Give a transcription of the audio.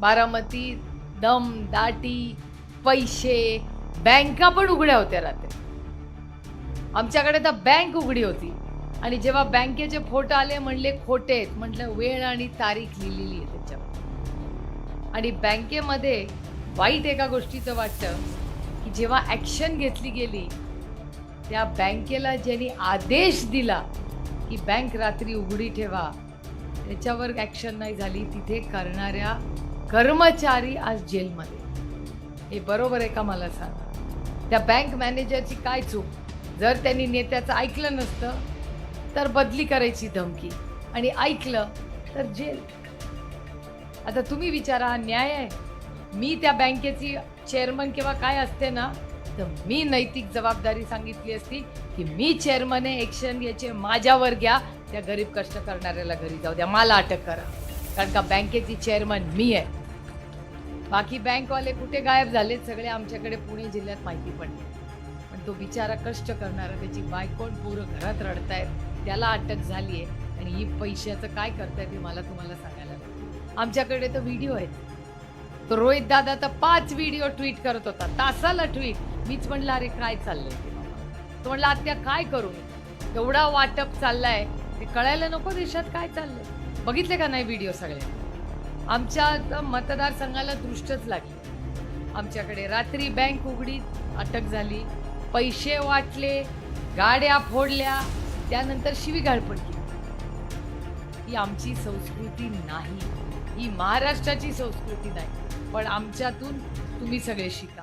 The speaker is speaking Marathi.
बारामती दम दाटी पैसे बँका पण उघड्या होत्या रात्री. आमच्याकडे तर बँक उघडी होती. आणि जेव्हा बँकेचे फोटो आले म्हणले खोटे आहेत म्हटलं वेळ आणि तारीख लिहिलेली आहे त्याच्यावर आणि बँकेमध्ये वाईट एका गोष्टीचं वाटतं की जेव्हा ॲक्शन घेतली गेली त्या बँकेला ज्यांनी आदेश दिला की बँक रात्री उघडी ठेवा त्याच्यावर ॲक्शन नाही झाली तिथे करणाऱ्या कर्मचारी आज जेलमध्ये. हे बरोबर आहे का मला सांगा? त्या बँक मॅनेजरची काय चूक? जर त्यांनी नेत्याचं ऐकलं नसतं तर बदली करायची धमकी. आणि ऐकलं तर जेल. आता तुम्ही विचारा हा न्याय आहे? मी त्या बँकेची चेअरमन किंवा काय असते ना तर मी नैतिक जबाबदारी सांगितली असती की मी चेअरमन आहे ॲक्शन घ्यायचे माझ्यावर घ्या. त्या गरीब कष्ट करणाऱ्याला घरी जाऊ द्या मला अटक करा. कारण का बँकेची चेअरमन मी आहे. बाकी बँकवाले कुठे गायब झालेत सगळे आमच्याकडे पुणे जिल्ह्यात माहिती पडले. पण तो बिचारा कष्ट करणारा त्याची बायकोन पोरं घरात रडतायत त्याला अटक झाली आहे आणि ही पैशाचं काय करतायत हे मला तुम्हाला सांगायला आमच्याकडे तर व्हिडिओ आहेत. तो रोहित दादा तर पाच व्हिडिओ ट्विट करत होता तासाला ट्विट मीच म्हणलं अरे काय चाललंय तो म्हणला आत्या काय करू एवढा वाटप चाललाय ते कळायला नको देशात काय चाललंय. बघितले का नाही व्हिडिओ सगळे? आमच्या तर मतदारसंघाला दृष्टच लागली. आमच्याकडे रात्री बँक उघडी अटक झाली. पैसे वाटले गाड्या फोडल्या त्यानंतर शिवीगाळ पण केली. ही आमची संस्कृती नाही. ही महाराष्ट्राची संस्कृती नाही. पण आमच्यातून तुम्ही सगळे शिका.